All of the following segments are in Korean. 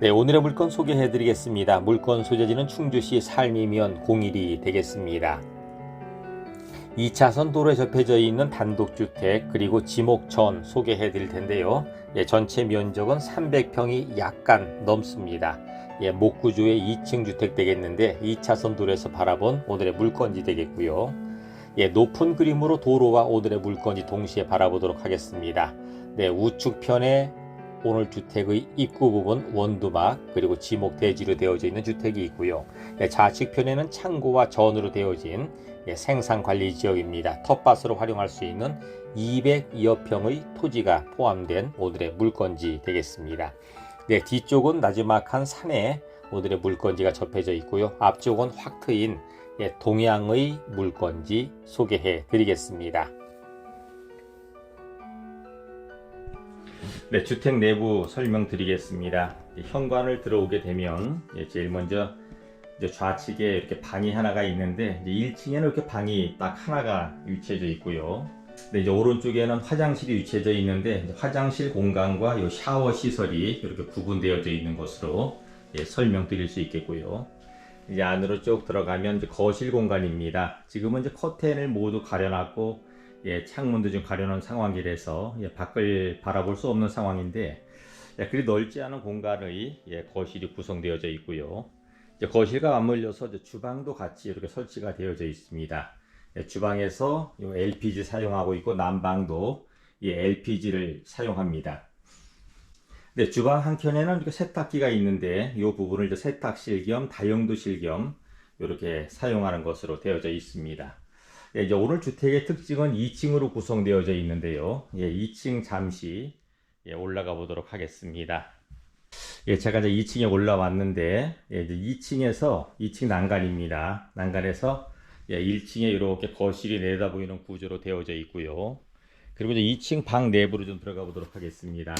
네, 오늘의 물건 소개해 드리겠습니다. 물건 소재지는 충주시 삶이면 공일이 되겠습니다. 2차선 도로에 접해져 있는 단독주택 그리고 지목전 소개해 드릴 텐데요. 예, 전체 면적은 300평이 약간 넘습니다. 예, 목구조의 2층 주택 되겠는데 2차선 도로에서 바라본 오늘의 물건지 되겠고요. 예, 높은 그림으로 도로와 오늘의 물건지 동시에 바라보도록 하겠습니다. 네, 우측편에 오늘 주택의 입구 부분 원두막 그리고 지목 대지로 되어져 있는 주택이 있고요. 예, 좌측편에는 창고와 전으로 되어진 예, 생산관리 지역입니다. 텃밭으로 활용할 수 있는 200여 평의 토지가 포함된 오늘의 물건지 되겠습니다. 네, 뒤쪽은 나지막한 산에 오늘의 물건지가 접해져 있고요. 앞쪽은 확 트인 예, 동양의 물건지 소개해 드리겠습니다. 네, 주택 내부 설명드리겠습니다. 현관을 들어오게 되면 예, 제일 먼저 좌측에 이렇게 방이 하나가 있는데 이제 1층에는 이렇게 방이 딱 하나가 위치해져 있고요. 네, 이제 오른쪽에는 화장실이 위치해져 있는데 화장실 공간과 이 샤워 시설이 이렇게 구분되어져 있는 것으로 예, 설명드릴 수 있겠고요. 이제 안으로 쭉 들어가면 이제 거실 공간입니다. 지금은 이제 커튼을 모두 가려놨고 예, 창문도 좀 가려놓은 상황이라서 예, 밖을 바라볼 수 없는 상황인데 예, 그리 넓지 않은 공간의 예, 거실이 구성되어져 있고요. 이제 거실과 맞물려서 이제 주방도 같이 이렇게 설치가 되어져 있습니다. 예, 주방에서 요 LPG 사용하고 있고 난방도 이 LPG를 사용합니다. 네, 주방 한켠에는 이렇게 세탁기가 있는데 이 부분을 이제 세탁실 겸 다용도실 겸 이렇게 사용하는 것으로 되어져 있습니다. 예, 오늘 주택의 특징은 2층으로 구성되어져 있는데요. 예, 2층 잠시 예, 올라가 보도록 하겠습니다. 예, 제가 이제 2층에 올라왔는데 예, 이제 2층에서 2층 난간입니다. 난간에서 예, 1층에 이렇게 거실이 내다 보이는 구조로 되어져 있고요. 그리고 이제 2층 방 내부로 좀 들어가 보도록 하겠습니다.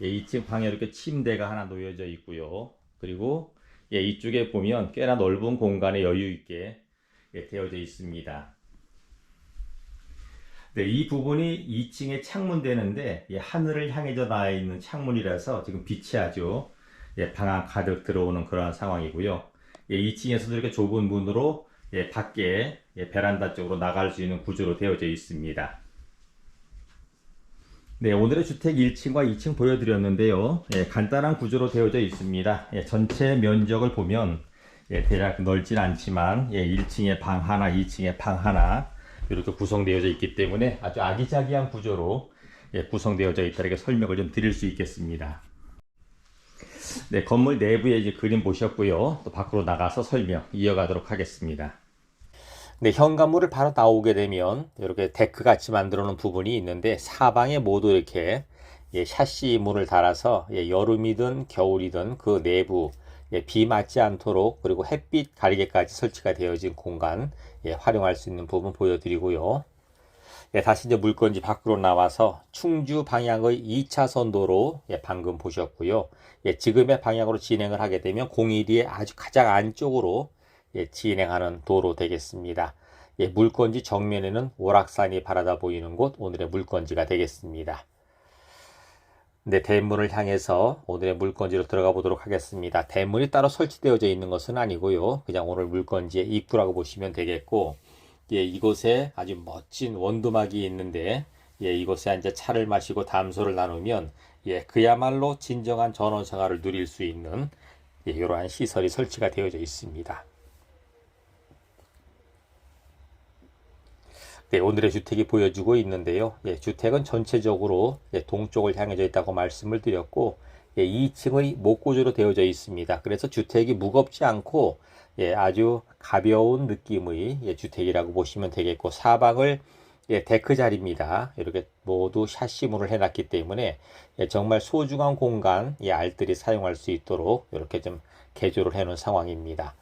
예, 2층 방에 이렇게 침대가 하나 놓여져 있고요. 그리고 예, 이쪽에 보면 꽤나 넓은 공간에 여유 있게 예, 되어져 있습니다. 네, 이 부분이 2층에 창문 되는데 예, 하늘을 향해져 나와 있는 창문이라서 지금 빛이 아주 예, 방안 가득 들어오는 그러한 상황이고요. 예, 2층에서도 이렇게 좁은 문으로 예, 밖에 예, 베란다 쪽으로 나갈 수 있는 구조로 되어져 있습니다. 네, 오늘의 주택 1층과 2층 보여드렸는데요. 예, 간단한 구조로 되어져 있습니다. 예, 전체 면적을 보면 예, 대략 넓진 않지만 예, 1층에 방 하나, 2층에 방 하나 이렇게 구성되어져 있기 때문에 아주 아기자기한 구조로 예, 구성되어져 있다 이렇게 설명을 좀 드릴 수 있겠습니다. 네, 건물 내부에 이제 그림 보셨고요. 또 밖으로 나가서 설명 이어가도록 하겠습니다. 네, 현관문을 바로 나오게 되면 이렇게 데크 같이 만들어 놓은 부분이 있는데 사방에 모두 이렇게 예, 샤시 문을 달아서 예, 여름이든 겨울이든 그 내부 예, 비 맞지 않도록 그리고 햇빛 가리개까지 설치가 되어진 공간 예, 활용할 수 있는 부분 보여드리고요. 예, 다시 이제 물건지 밖으로 나와서 충주 방향의 2차선 도로 예, 방금 보셨고요. 예, 지금의 방향으로 진행을 하게 되면 01이의 아주 가장 안쪽으로 예, 진행하는 도로 되겠습니다. 예, 물건지 정면에는 오락산이 바라다 보이는 곳 오늘의 물건지가 되겠습니다. 네, 대문을 향해서 오늘의 물건지로 들어가 보도록 하겠습니다. 대문이 따로 설치되어져 있는 것은 아니고요. 그냥 오늘 물건지의 입구라고 보시면 되겠고, 예, 이곳에 아주 멋진 원두막이 있는데, 예, 이곳에 앉아 차를 마시고 담소를 나누면, 예, 그야말로 진정한 전원 생활을 누릴 수 있는, 예, 이러한 시설이 설치가 되어져 있습니다. 네, 오늘의 주택이 보여주고 있는데요. 예, 주택은 전체적으로 예, 동쪽을 향해져 있다고 말씀을 드렸고, 예, 2층의 목구조로 되어져 있습니다. 그래서 주택이 무겁지 않고 예, 아주 가벼운 느낌의 예, 주택이라고 보시면 되겠고, 사방을 예, 데크 자리입니다. 이렇게 모두 샤시문을 해놨기 때문에 예, 정말 소중한 공간 예, 알들이 사용할 수 있도록 이렇게 좀 개조를 해놓은 상황입니다.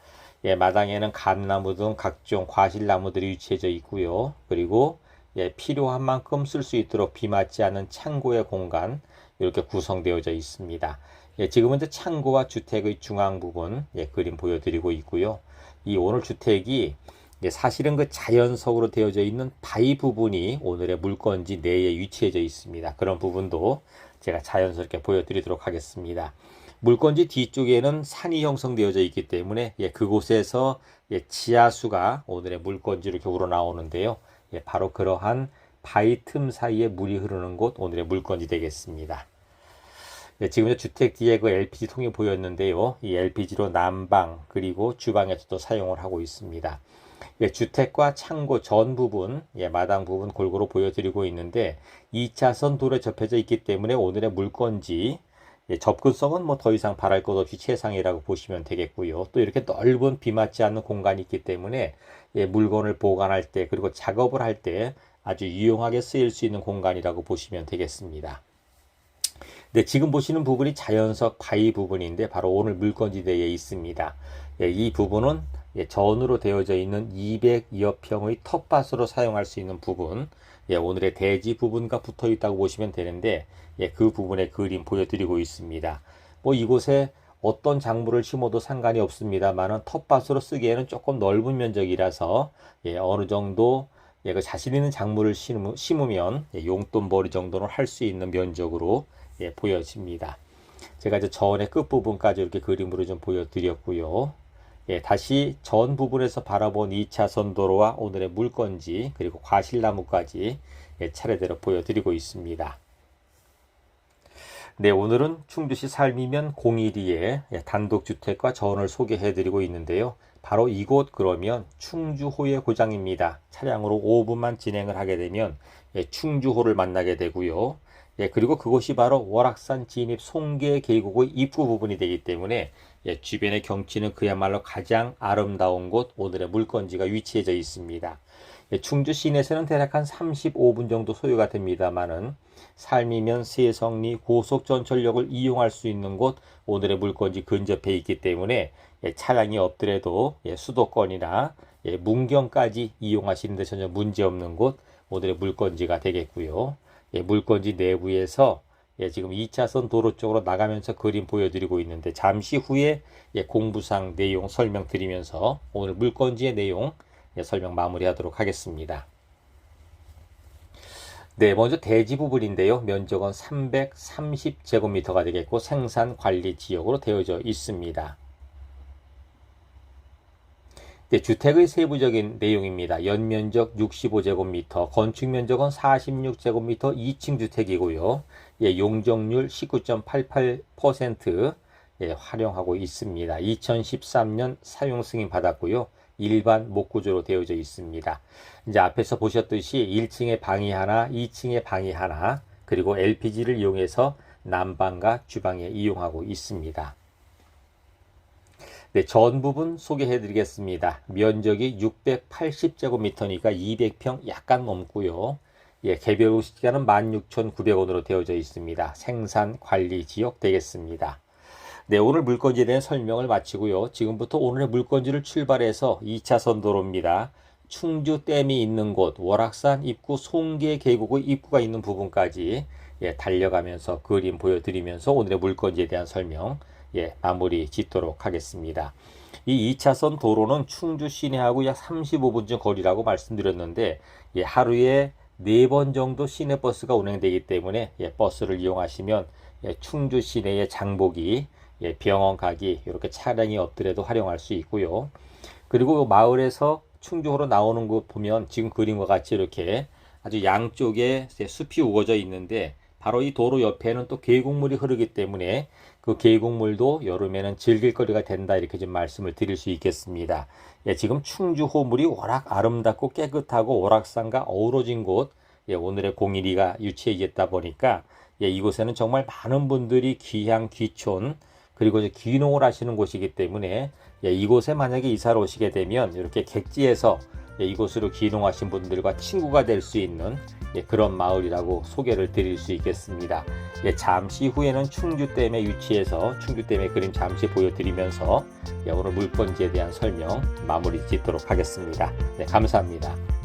예, 마당에는 감나무 등 각종 과실나무들이 위치해져 있고요. 그리고 예, 필요한 만큼 쓸 수 있도록 비 맞지 않는 창고의 공간 이렇게 구성되어져 있습니다. 예, 지금은 이제 창고와 주택의 중앙 부분 예, 그림 보여드리고 있고요. 이 오늘 주택이 예, 사실은 그 자연석으로 되어져 있는 바위 부분이 오늘의 물건지 내에 위치해져 있습니다. 그런 부분도 제가 자연스럽게 보여드리도록 하겠습니다. 물건지 뒤쪽에는 산이 형성되어져 있기 때문에 예, 그곳에서 예, 지하수가 오늘의 물건지로 이렇게 우러나오는데요. 예, 바로 그러한 바위 틈 사이에 물이 흐르는 곳 오늘의 물건지 되겠습니다. 네, 지금 주택 뒤에 그 LPG 통이 보였는데요. 이 LPG로 난방 그리고 주방에서도 사용을 하고 있습니다. 예, 주택과 창고 전 부분, 예, 마당 부분 골고루 보여드리고 있는데 2차선 도로에 접혀져 있기 때문에 오늘의 물건지 예, 접근성은 뭐 더 이상 바랄 것 없이 최상이라고 보시면 되겠고요. 또 이렇게 넓은 비 맞지 않는 공간이 있기 때문에 예, 물건을 보관할 때 그리고 작업을 할 때 아주 유용하게 쓰일 수 있는 공간이라고 보시면 되겠습니다. 네, 지금 보시는 부분이 자연석 바위 부분인데 바로 오늘 물건지대에 있습니다. 예, 이 부분은 예, 전으로 되어져 있는 200여 평의 텃밭으로 사용할 수 있는 부분, 예, 오늘의 대지 부분과 붙어 있다고 보시면 되는데 예, 그 부분의 그림 보여드리고 있습니다. 뭐 이곳에 어떤 작물을 심어도 상관이 없습니다만은 텃밭으로 쓰기에는 조금 넓은 면적이라서 예, 어느 정도 예, 그 자신 있는 작물을 심으, 심으면 예, 용돈벌이 정도는 할 수 있는 면적으로 예, 보여집니다. 제가 이제 전의 끝부분까지 이렇게 그림으로 좀 보여드렸고요. 예, 다시 전 부분에서 바라본 2차선 도로와 오늘의 물건지 그리고 과실나무까지 예, 차례대로 보여드리고 있습니다. 네, 오늘은 충주시 삶이면 01위에 예, 단독주택과 전을 소개해드리고 있는데요. 바로 이곳 그러면 충주호의 고장입니다. 차량으로 5분만 진행을 하게 되면 예, 충주호를 만나게 되고요. 예, 그리고 그곳이 바로 월악산 진입 송계 계곡의 입구 부분이 되기 때문에 예, 주변의 경치는 그야말로 가장 아름다운 곳 오늘의 물건지가 위치해져 있습니다. 예, 충주 시내에서는 대략 한 35분 정도 소요가 됩니다만은 삶이면 세성리 고속전철역을 이용할 수 있는 곳 오늘의 물건지 근접해 있기 때문에 예, 차량이 없더라도 예, 수도권이나 예, 문경까지 이용하시는데 전혀 문제 없는 곳 오늘의 물건지가 되겠고요. 예, 물건지 내부에서 예, 지금 2차선 도로 쪽으로 나가면서 그림 보여드리고 있는데 잠시 후에 예, 공부상 내용 설명드리면서 오늘 물건지의 내용 예, 설명 마무리하도록 하겠습니다. 네, 먼저 대지 부분인데요. 면적은 330제곱미터가 되겠고 생산 관리 지역으로 되어져 있습니다. 네, 주택의 세부적인 내용입니다. 연면적 65제곱미터, 건축면적은 46제곱미터 2층 주택이고요. 예, 용적률 19.88% 예, 활용하고 있습니다. 2013년 사용 승인 받았고요. 일반 목구조로 되어져 있습니다. 이제 앞에서 보셨듯이 1층에 방이 하나, 2층에 방이 하나, 그리고 LPG를 이용해서 난방과 주방에 이용하고 있습니다. 네, 전 부분 소개해 드리겠습니다. 면적이 680제곱미터니까 200평 약간 넘고요. 예, 개별 시가는 16,900원으로 되어져 있습니다. 생산 관리 지역 되겠습니다. 네, 오늘 물건지에 대한 설명을 마치고요. 지금부터 오늘의 물건지를 출발해서 2차선 도로입니다. 충주 댐이 있는 곳, 월악산 입구 송계 계곡의 입구가 있는 부분까지 예, 달려가면서 그림 보여드리면서 오늘의 물건지에 대한 설명 예, 마무리 짓도록 하겠습니다. 이 2차선 도로는 충주 시내하고 약 35분쯤 거리라고 말씀드렸는데 예, 하루에 4번 정도 시내버스가 운행되기 때문에 예, 버스를 이용하시면 예, 충주 시내의 장보기, 예, 병원 가기 이렇게 차량이 없더라도 활용할 수 있고요. 그리고 마을에서 충주호로 나오는 곳 보면 지금 그림과 같이 이렇게 아주 양쪽에 숲이 우거져 있는데 바로 이 도로 옆에는 또 계곡물이 흐르기 때문에 그 계곡물도 여름에는 즐길 거리가 된다 이렇게 좀 말씀을 드릴 수 있겠습니다. 예, 지금 충주 호물이 워낙 아름답고 깨끗하고 오락산과 어우러진 곳 예, 오늘의 공일이가 유치해졌다 보니까 예, 이곳에는 정말 많은 분들이 귀향 귀촌 그리고 이제 귀농을 하시는 곳이기 때문에 예, 이곳에 만약에 이사를 오시게 되면 이렇게 객지에서 예, 이곳으로 귀농하신 분들과 친구가 될 수 있는 예, 그런 마을이라고 소개를 드릴 수 있겠습니다. 예, 잠시 후에는 충주댐에 위치해서 충주댐의 그림 잠시 보여드리면서 오늘 물건지에 대한 설명 마무리 짓도록 하겠습니다. 네, 감사합니다.